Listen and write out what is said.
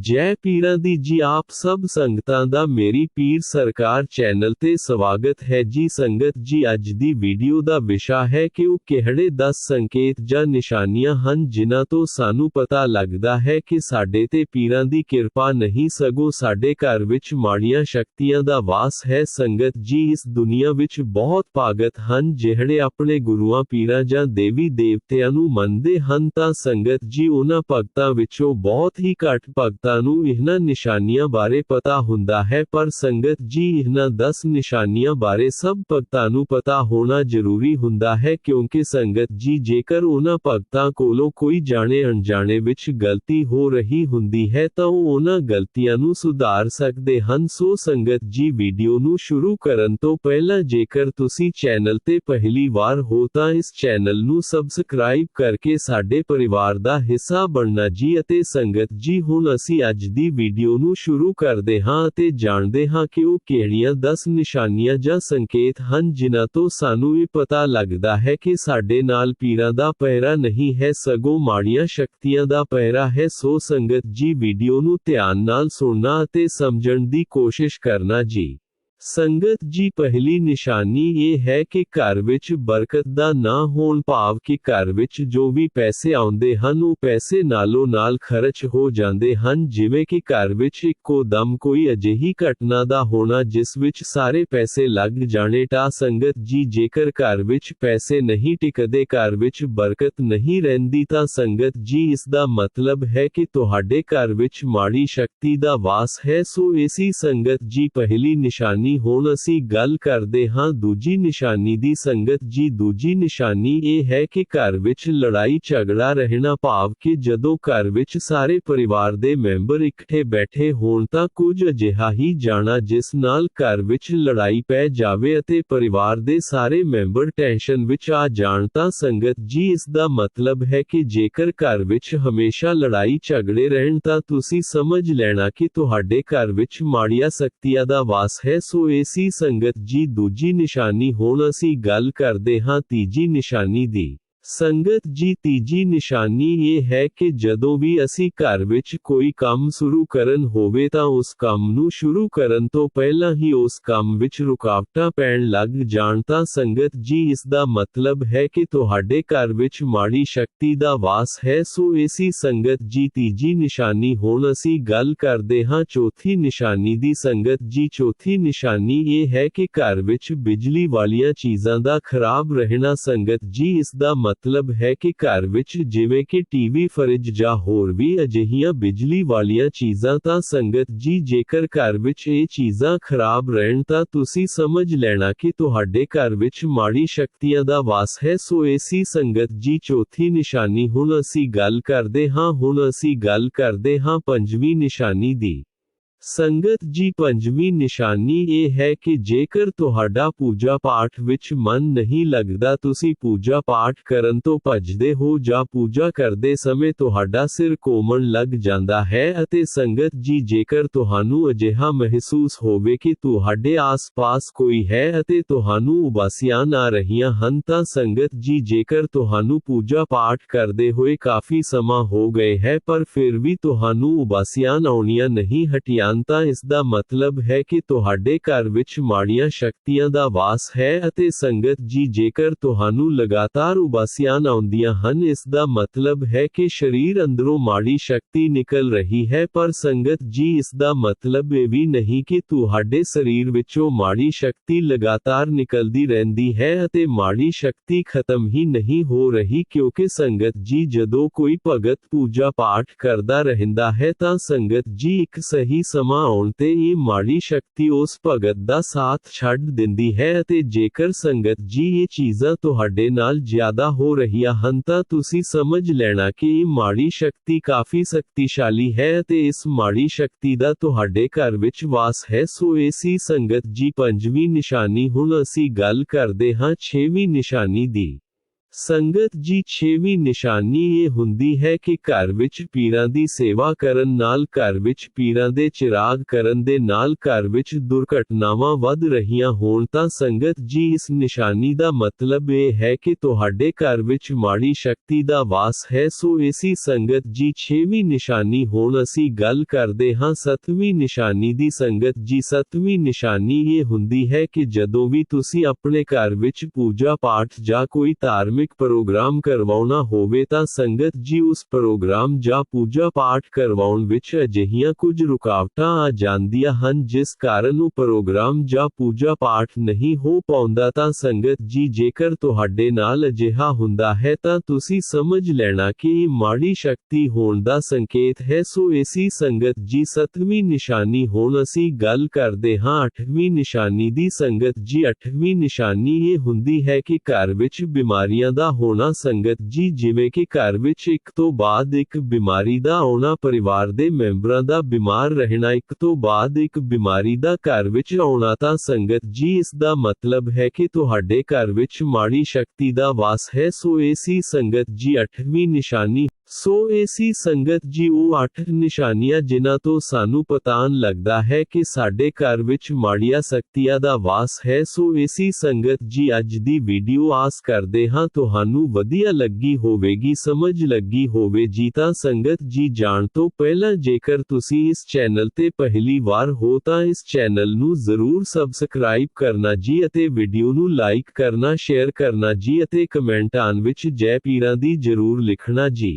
ਜੈ ਪੀਰਾਂ ਦੀ ਜੀ ਆਪ ਸਭ ਸੰਗਤਾਂ ਦਾ ਮੇਰੀ ਪੀਰ ਸਰਕਾਰ ਚੈਨਲ ਤੇ ਸਵਾਗਤ ਹੈ ਜੀ ਸੰਗਤ ਜੀ ਅੱਜ ਦੀ ਵੀਡੀਓ ਦਾ ਵਿਸ਼ਾ ਹੈ ਕਿ ਉਹ ਕਿਹੜੇ 10 ਸੰਕੇਤ ਜਾਂ ਨਿਸ਼ਾਨੀਆਂ ਹਨ ਜਿਨ੍ਹਾਂ ਤੋਂ ਸਾਨੂੰ ਪਤਾ ਲੱਗਦਾ ਹੈ ਕਿ ਸਾਡੇ ਤੇ ਪੀਰਾਂ ਦੀ ਕਿਰਪਾ ਨਹੀਂ ਸਗੋਂ ਸਾਡੇ ਘਰ ਵਿੱਚ ਮਾੜੀਆਂ ਸ਼ਕਤੀਆਂ ਦਾ ਵਾਸ ਹੈ ਸੰਗਤ ਜੀ ਇਸ ਦੁਨੀਆ ਵਿੱਚ ਬਹੁਤ ਭਾਗਤ ਹਨ ਜਿਹੜੇ ਆਪਣੇ ਗੁਰੂਆਂ ਪੀਰਾਂ ਜਾਂ ਦੇਵੀ ਦੇਵਤਿਆਂ ਨੂੰ ਮੰਨਦੇ ਹਨ ਤਾਂ ਸੰਗਤ ਜੀ ਉਹਨਾਂ ਭਗਤਾਂ ਵਿੱਚੋਂ ਬਹੁਤ ਹੀ ਘੱਟ ਭਗਤਾਂ ਨੂੰ ਇਹਨਾਂ ਨਿਸ਼ਾਨੀਆਂ ਬਾਰੇ ਪਤਾ ਹੁੰਦਾ ਹੈ ਪਰ ਸੰਗਤ ਜੀ ਇਹਨਾਂ 10 ਨਿਸ਼ਾਨੀਆਂ ਬਾਰੇ ਸਭ ਭਗਤਾਂ ਨੂੰ ਪਤਾ ਹੋਣਾ ਜ਼ਰੂਰੀ ਹੁੰਦਾ ਹੈ ਕਿਉਂਕਿ ਸੰਗਤ ਜੀ ਜੇਕਰ ਉਹਨਾਂ ਭਗਤਾਂ ਕੋਲੋਂ ਕੋਈ ਜਾਣੇ ਅਣਜਾਣੇ ਵਿੱਚ ਗਲਤੀ ਹੋ ਰਹੀ ਹੁੰਦੀ ਹੈ ਤਾਂ ਉਹ ਉਹਨਾਂ ਗਲਤੀਆਂ ਨੂੰ ਸੁਧਾਰ ਸਕਦੇ ਹਨ ਸੋ ਸੰਗਤ ਜੀ ਵੀਡੀਓ ਨੂੰ ਸ਼ੁਰੂ ਕਰਨ ਤੋਂ ਪਹਿਲਾਂ ਜੇਕਰ ਤੁਸੀਂ ਚੈਨਲ ਤੇ ਪਹਿਲੀ ਵਾਰ ਹੋ ਤਾਂ ਇਸ ਚੈਨਲ ਨੂੰ ਸਬਸਕ੍ਰਾਈਬ ਕਰਕੇ ਸਾਡੇ ਪਰਿਵਾਰ ਦਾ ਹਿੱਸਾ ਬਣਨਾ ਜੀ ਅਤੇ ਸੰਗਤ ਜੀ ਹੁਣ ਅਸੀਂ ਅੱਜ ਦੀ ਵੀਡੀਓ ਨੂੰ ਸ਼ੁਰੂ ਕਰਦੇ ਹਾਂ ਅਤੇ ਜਾਣਦੇ ਹਾਂ ਕਿ ਉਹ ਕਿਹੜੀਆਂ 10 ਨਿਸ਼ਾਨੀਆਂ ਜਾਂ ਸੰਕੇਤ ਹਨ ਜਿਨ੍ਹਾਂ ਤੋਂ ਸਾਨੂੰ ਇਹ ਪਤਾ ਲੱਗਦਾ ਹੈ ਕਿ ਸਾਡੇ ਨਾਲ ਪੀਰਾਂ ਦਾ ਪਹਿਰਾ ਨਹੀਂ ਹੈ ਸਗੋਂ ਮਾੜੀਆਂ ਸ਼ਕਤੀਆਂ ਦਾ ਪਹਿਰਾ ਹੈ ਸੋ ਸੰਗਤ ਜੀ ਵੀਡੀਓ ਨੂੰ ਧਿਆਨ ਨਾਲ ਸੁਣਨਾ ਅਤੇ ਸਮਝਣ ਦੀ ਕੋਸ਼ਿਸ਼ ਕਰਨਾ ਜੀ ਸੰਗਤ ਜੀ ਪਹਿਲੀ ਨਿਸ਼ਾਨੀ ਇਹ ਹੈ ਕਿ ਘਰ ਵਿੱਚ ਬਰਕਤ ਦਾ ਨਾ ਹੋਣ ਭਾਵ ਕਿ ਘਰ ਵਿੱਚ ਜੋ ਵੀ ਪੈਸੇ ਆਉਂਦੇ ਹਨ ਉਹ ਪੈਸੇ ਨਾਲੋਂ ਨਾਲ ਖਰਚ ਹੋ ਜਾਂਦੇ ਹਨ ਜਿਵੇਂ ਕਿ ਘਰ ਵਿੱਚ ਇੱਕੋ ਦਮ ਕੋਈ ਅਜਿਹੀ ਘਟਨਾ ਦਾ ਹੋਣਾ ਜਿਸ ਵਿੱਚ ਸਾਰੇ ਪੈਸੇ ਲੱਗ ਜਾਣੇ ਤਾਂ ਸੰਗਤ ਜੀ ਜੇਕਰ ਘਰ ਵਿੱਚ ਪੈਸੇ ਨਹੀਂ ਟਿਕਦੇ ਘਰ ਵਿੱਚ ਬਰਕਤ ਨਹੀਂ ਰਹਿੰਦੀ ਤਾਂ ਸੰਗਤ ਜੀ ਇਸ ਦਾ ਮਤਲਬ ਹੈ ਕਿ ਤੁਹਾਡੇ ਘਰ ਵਿੱਚ ਮਾੜੀ ਸ਼ਕਤੀ ਦਾ ਵਾਸ ਹੈ ਸੋ ਇਸੀ ਸੰਗਤ ਜੀ ਪਹਿਲੀ ਨਿਸ਼ਾਨੀ ਹੁਣ ਅਸੀਂ ਗੱਲ ਕਰਦੇ ਹਾਂ ਦੂਜੀ ਨਿਸ਼ਾਨੀ ਦੀ ਸੰਗਤ ਜੀ ਦੂਜੀ ਨਿਸ਼ਾਨੀ ਇਹ ਹੈ ਕਿ ਘਰ ਵਿੱਚ ਲੜਾਈ ਝਗੜਾ ਰਹਿਣਾ ਭਾਵ ਕਿ ਜਦੋਂ ਘਰ ਵਿੱਚ ਸਾਰੇ ਪਰਿਵਾਰ ਦੇ ਮੈਂਬਰ ਇਕੱਠੇ ਬੈਠੇ ਹੋਣ ਤਾਂ ਕੁਝ ਅਜਿਹਾ ਹੀ ਜਾਣਾ ਜਿਸ ਨਾਲ ਘਰ ਵਿੱਚ ਲੜਾਈ ਪੈ ਜਾਵੇ ਅਤੇ ਪਰਿਵਾਰ ਦੇ ਸਾਰੇ ਮੈਂਬਰ ਟੈਨਸ਼ਨ ਵਿੱਚ ਆ ਜਾਣ ਤਾਂ ਸੰਗਤ ਜੀ ਇਸ ਦਾ ਮਤਲਬ ਹੈ ਕਿ ਜੇਕਰ ਘਰ ਵਿੱਚ ਹਮੇਸ਼ਾ ਲੜਾਈ ਝਗੜੇ ਰਹਿਣ ਤਾਂ ਤੁਸੀਂ ਸਮਝ ਲੈਣਾ ਕਿ ਤੁਹਾਡੇ ਘਰ ਵਿੱਚ ਮਾੜੀਆਂ ਸ਼ਕਤੀਆਂ ਦਾ ਵਾਸ ਹੈ ਸੋ ਏਸੀ ਸੰਗਤ ਜੀ ਦੂਜੀ ਨਿਸ਼ਾਨੀ ਹੁਣ ਅਸੀਂ ਗੱਲ ਕਰਦੇ ਹਾਂ ਤੀਜੀ ਨਿਸ਼ਾਨੀ ਦੀ ਸੰਗਤ ਜੀ ਤੀਜੀ ਨਿਸ਼ਾਨੀ ਇਹ ਹੈ ਕਿ ਜਦੋਂ ਵੀ ਅਸੀਂ ਘਰ ਵਿੱਚ ਕੋਈ ਕੰਮ ਸ਼ੁਰੂ ਕਰਨ ਹੋਵੇ ਤਾਂ ਉਸ ਕੰਮ ਨੂੰ ਸ਼ੁਰੂ ਕਰਨ ਤੋਂ ਪਹਿਲਾਂ ਹੀ ਉਸ ਕੰਮ ਵਿੱਚ ਰੁਕਾਵਟਾਂ ਪੈਣ ਲੱਗ ਜਾਣ ਤਾਂ ਸੰਗਤ ਜੀ ਇਸ ਦਾ ਮਤਲਬ ਹੈ ਕਿ ਤੁਹਾਡੇ ਘਰ ਵਿੱਚ ਮਾੜੀ ਸ਼ਕਤੀ ਦਾ ਵਾਸ ਹੈ ਸੋ ਏਸੀ ਸੰਗਤ ਜੀ ਤੀਜੀ ਨਿਸ਼ਾਨੀ ਹੁਣ ਅਸੀਂ ਗੱਲ ਕਰਦੇ ਹਾਂ ਚੌਥੀ ਨਿਸ਼ਾਨੀ ਦੀ ਸੰਗਤ ਜੀ ਚੌਥੀ ਨਿਸ਼ਾਨੀ ਇਹ ਹੈ ਕਿ ਘਰ ਵਿੱਚ ਬਿਜਲੀ ਵਾਲੀਆਂ ਚੀਜ਼ਾਂ ਦਾ ਖਰਾਬ ਰਹਿਣਾ ਸੰਗਤ ਜੀ ਇਸ ਦਾ ਮਤਲਬ ਹੈ ਕਿ ਘਰ ਵਿੱਚ ਜਿਵੇਂ ਕਿ ਟੀਵੀ ਫਰਿੱਜ ਜਾਂ ਹੋਰ ਵੀ ਅਜਿਹੀਆਂ ਬਿਜਲੀ ਵਾਲੀਆਂ ਚੀਜ਼ਾਂ ਤਾਂ ਸੰਗਤ ਜੀ ਜੇਕਰ ਘਰ ਵਿੱਚ ਇਹ ਚੀਜ਼ਾਂ ਖਰਾਬ ਰਹਿਣ ਤਾਂ ਤੁਸੀਂ ਸਮਝ ਲੈਣਾ ਕਿ ਤੁਹਾਡੇ ਘਰ ਵਿੱਚ ਮਾੜੀ ਸ਼ਕਤੀਆਂ ਦਾ ਵਾਸ ਹੈ ਸੋ ਏਸੀ ਸੰਗਤ ਜੀ ਚੌਥੀ ਨਿਸ਼ਾਨੀ ਹੁਣ ਅਸੀਂ ਗੱਲ ਕਰਦੇ ਹਾਂ ਹੁਣ ਅਸੀਂ ਗੱਲ ਕਰਦੇ ਹਾਂ ਪੰਜਵੀਂ ਨਿਸ਼ਾਨੀ ਦੀ ਸੰਗਤ ਜੀ ਪੰਜਵੀਂ ਨਿਸ਼ਾਨੀ ਇਹ ਹੈ ਕਿ ਜੇਕਰ ਤੁਹਾਡਾ ਪੂਜਾ ਪਾਠ ਵਿੱਚ ਮਨ ਨਹੀਂ ਲੱਗਦਾ ਤੁਸੀਂ ਪੂਜਾ ਪਾਠ ਕਰਨ ਤੋਂ ਭੱਜਦੇ ਹੋ ਜਾਂ ਪੂਜਾ ਕਰਦੇ ਸਮੇਂ ਤੁਹਾਡਾ ਸਿਰ ਕੋਮਣ ਲੱਗ ਜਾਂਦਾ ਹੈ ਅਤੇ ਸੰਗਤ ਜੀ ਜੇਕਰ ਤੁਹਾਨੂੰ ਅਜਿਹਾ ਮਹਿਸੂਸ ਹੋਵੇ ਕਿ ਤੁਹਾਡੇ ਆਸ-ਪਾਸ ਕੋਈ ਹੈ ਅਤੇ ਤੁਹਾਨੂੰ ਉਬਾਸੀਆਂ ਆ ਰਹੀਆਂ ਹਨ ਤਾਂ ਸੰਗਤ ਜੀ ਜੇਕਰ ਤੁਹਾਨੂੰ ਪੂਜਾ ਪਾਠ ਕਰਦੇ ਹੋਏ ਕਾਫੀ ਸਮਾਂ ਹੋ ਗਏ ਹੈ ਪਰ ਫਿਰ ਵੀ ਤੁਹਾਨੂੰ ਉਬਾਸੀਆਂ ਆਉਣੀਆਂ ਨਹੀਂ ਹਟੀਆਂ ਤਾਂ ਇਸ ਦਾ ਮਤਲਬ ਹੈ ਕਿ ਤੁਹਾਡੇ ਘਰ ਵਿੱਚ ਮਾੜੀਆਂ ਸ਼ਕਤੀਆਂ ਦਾ ਵਾਸ ਹੈ ਅਤੇ ਸੰਗਤ ਜੀ ਜੇਕਰ ਤੁਹਾਨੂੰ ਲਗਾਤਾਰ ਉਬਾਸੀਆਂ ਆਉਂਦੀਆਂ ਹਨ ਇਸ ਦਾ ਮਤਲਬ ਹੈ ਕਿ ਸਰੀਰ ਅੰਦਰੋਂ ਮਾੜੀ ਸ਼ਕਤੀ ਨਿਕਲ ਰਹੀ ਹੈ ਪਰ ਸੰਗਤ ਜੀ ਇਸ ਦਾ ਮਤਲਬ ਇਹ ਵੀ ਨਹੀਂ ਕਿ ਤੁਹਾਡੇ ਸਰੀਰ ਵਿੱਚੋਂ ਮਾੜੀ ਸ਼ਕਤੀ ਲਗਾਤਾਰ ਨਿਕਲਦੀ ਰਹਿੰਦੀ ਹੈ ਅਤੇ ਮਾੜੀ ਸ਼ਕਤੀ ਖਤਮ ਹੀ ਨਹੀਂ ਹੋ ਰਹੀ ਕਿਉਂਕਿ ਸੰਗਤ ਜੀ ਜਦੋਂ ਕੋਈ ਭਗਤ ਪੂਜਾ ਪਾਠ ਕਰਦਾ ਰਹਿੰਦਾ ਹੈ ਤਾਂ ਸੰਗਤ ਜੀ ਇੱਕ ਸਹੀ ਸਮਾਂ ਆਉਣ ਤੇ ਇਹ ਮਾੜੀ ਸ਼ਕਤੀ ਉਸ ਭਗਤ ਦਾ ਸਾਥ ਛੱਡ ਦਿੰਦੀ ਹੈ ਅਤੇ ਜੇਕਰ ਸੰਗਤ ਜੀ ਇਹ ਚੀਜ਼ਾਂ ਤੁਹਾਡੇ ਨਾਲ ਜ਼ਿਆਦਾ ਹੋ ਰਹੀਆਂ ਹਨ ਤਾਂ ਤੁਸੀਂ ਸਮਝ ਲੈਣਾ ਕਿ ਇਹ ਮਾੜੀ ਸ਼ਕਤੀ ਕਾਫੀ ਸ਼ਕਤੀਸ਼ਾਲੀ ਹੈ ਅਤੇ ਇਸ ਮਾੜੀ ਸ਼ਕਤੀ ਦਾ ਤੁਹਾਡੇ ਘਰ ਵਿੱਚ ਵਾਸ ਹੈ ਸੋ ਏਸੀ ਸੰਗਤ ਜੀ ਪੰਜਵੀਂ ਨਿਸ਼ਾਨੀ ਹੁਣ ਅਸੀਂ ਗੱਲ ਕਰਦੇ ਹਾਂ ਛੇਵੀਂ ਨਿਸ਼ਾਨੀ ਦੀ ਸੰਗਤ ਜੀ ਛੇਵੀਂ ਨਿਸ਼ਾਨੀ ਇਹ ਹੁੰਦੀ ਹੈ ਕਿ ਘਰ ਵਿੱਚ ਪੀਰਾਂ ਦੀ ਸੇਵਾ ਕਰਨ ਨਾਲ ਘਰ ਵਿੱਚ ਪੀਰਾਂ ਦੇ ਚਿਰਾਗ ਕਰਨ ਦੇ ਨਾਲ ਘਰ ਵਿੱਚ ਦੁਰਘਟਨਾਵਾਂ ਵੱਧ ਰਹੀਆਂ ਹੋਣ ਤਾਂ ਸੰਗਤ ਜੀ ਇਸ ਨਿਸ਼ਾਨੀ ਦਾ ਮਤਲਬ ਇਹ ਹੈ ਕਿ ਤੁਹਾਡੇ ਘਰ ਵਿੱਚ ਮਾੜੀ ਸ਼ਕਤੀ ਦਾ ਵਾਸ ਹੈ ਸੋ ਇਸੀ ਸੰਗਤ ਜੀ ਛੇਵੀਂ ਨਿਸ਼ਾਨੀ ਹੁਣ ਅਸੀਂ ਗੱਲ ਕਰਦੇ ਹਾਂ ਸੱਤਵੀਂ ਨਿਸ਼ਾਨੀ ਦੀ ਸੰਗਤ ਜੀ ਸੱਤਵੀਂ ਨਿਸ਼ਾਨੀ ਇਹ ਹੁੰਦੀ ਹੈ ਕਿ ਜਦੋਂ ਵੀ ਤੁਸੀਂ ਆਪਣੇ ਘਰ ਵਿੱਚ ਪੂਜਾ ਪਾਠ ਜਾਂ ਕੋਈ ਧਾਰਮਿਕ ਪ੍ਰੋਗਰਾਮ ਕਰਵਾਉਣਾ ਹੋਵੇ ਤਾਂ ਸੰਗਤ ਜੀ ਉਸ ਪ੍ਰੋਗਰਾਮ ਜਾਂ ਪੂਜਾ ਪਾਠ ਕਰਵਾਉਣ ਵਿੱਚ ਅਜਿਹੀਆਂ ਕੁਝ ਰੁਕਾਵਟਾਂ ਆ ਜਾਂਦੀਆਂ ਹਨ ਜਿਸ ਕਾਰਨ ਉਹ ਪ੍ਰੋਗਰਾਮ ਜਾਂ ਪੂਜਾ ਪਾਠ ਨਹੀਂ ਹੋ ਪਾਉਂਦਾ ਤਾਂ ਸੰਗਤ ਜੀ ਜੇਕਰ ਤੁਹਾਡੇ ਨਾਲ ਅਜਿਹਾ ਹੁੰਦਾ ਹੈ ਤਾਂ ਤੁਸੀਂ ਸਮਝ ਲੈਣਾ ਕਿ ਇਹ ਮਾੜੀ ਸ਼ਕਤੀ ਹੋਣ ਦਾ ਸੰਕੇਤ ਹੈ ਸੋ ਇਸੀ ਸੰਗਤ ਜੀ ਸੱਤਵੀਂ ਨਿਸ਼ਾਨੀ ਹੁਣ ਅਸੀਂ ਗੱਲ ਕਰਦੇ ਹਾਂ ਅੱਠਵੀਂ ਨਿਸ਼ਾਨੀ ਦੀ ਸੰਗਤ ਜੀ ਅੱਠਵੀਂ ਨਿਸ਼ਾਨੀ ਇਹ ਹੁੰਦੀ ਹੈ ਕਿ ਘਰ ਵਿੱਚ ਬਿਮਾਰੀਆਂ ਦਾ ਹੋਣਾ ਸੰਗਤ ਜੀ ਜਿਵੇਂ ਕਿ ਘਰ ਵਿੱਚ ਇੱਕ ਤੋਂ ਬਾਅਦ ਇੱਕ ਬਿਮਾਰੀ ਦਾ ਆਉਣਾ ਪਰਿਵਾਰ ਦੇ ਮੈਂਬਰਾਂ ਦਾ ਬਿਮਾਰ ਰਹਿਣਾ ਇੱਕ ਤੋਂ ਬਾਅਦ ਇੱਕ ਬਿਮਾਰੀ ਦਾ ਘਰ ਵਿੱਚ ਆਉਣਾ ਤਾਂ ਸੰਗਤ ਜੀ ਇਸ ਦਾ ਮਤਲਬ ਹੈ ਕਿ ਤੁਹਾਡੇ ਘਰ ਵਿੱਚ ਮਾੜੀ ਸ਼ਕਤੀ ਦਾ ਵਾਸ ਹੈ ਸੋ ਏਸੀ ਸੰਗਤ ਜੀ ਅੱਠਵੀਂ ਨਿਸ਼ਾਨੀ ਸੋ ਏਸੀ ਸੰਗਤ ਜੀ ਉਹ ਅੱਠ ਨਿਸ਼ਾਨੀਆਂ ਜਿਨ੍ਹਾਂ ਤੋਂ ਸਾਨੂੰ ਪਤਾਨ ਲੱਗਦਾ ਹੈ ਕਿ ਸਾਡੇ ਘਰ ਵਿੱਚ ਮਾੜੀਆਂ ਸ਼ਕਤੀਆਂ ਦਾ ਵਾਸ ਹੈ ਸੋ ਏਸੀ ਸੰਗਤ ਜੀ ਅੱਜ ਦੀ ਵੀਡੀਓ ਆਸ ਕਰਦੇ ਹਾਂ ਤੁਹਾਨੂੰ ਵਧੀਆ ਲੱਗੀ ਹੋਵੇਗੀ ਸਮਝ ਲੱਗੀ ਹੋਵੇ ਜੀ ਤਾਂ ਸੰਗਤ ਜੀ ਜਾਣ ਤੋਂ ਪਹਿਲਾਂ ਜੇਕਰ ਤੁਸੀਂ ਇਸ ਚੈਨਲ ਤੇ ਪਹਿਲੀ ਵਾਰ ਹੋ ਤਾਂ ਇਸ ਚੈਨਲ ਨੂੰ ਜ਼ਰੂਰ ਸਬਸਕ੍ਰਾਈਬ ਕਰਨਾ ਜੀ ਅਤੇ ਵੀਡੀਓ ਨੂੰ ਲਾਈਕ ਕਰਨਾ ਸ਼ੇਅਰ ਕਰਨਾ ਜੀ ਅਤੇ ਕਮੈਂਟਾਂ ਵਿੱਚ ਜੈ ਪੀਰਾਂ ਦੀ ਜ਼ਰੂਰ ਲਿਖਣਾ ਜੀ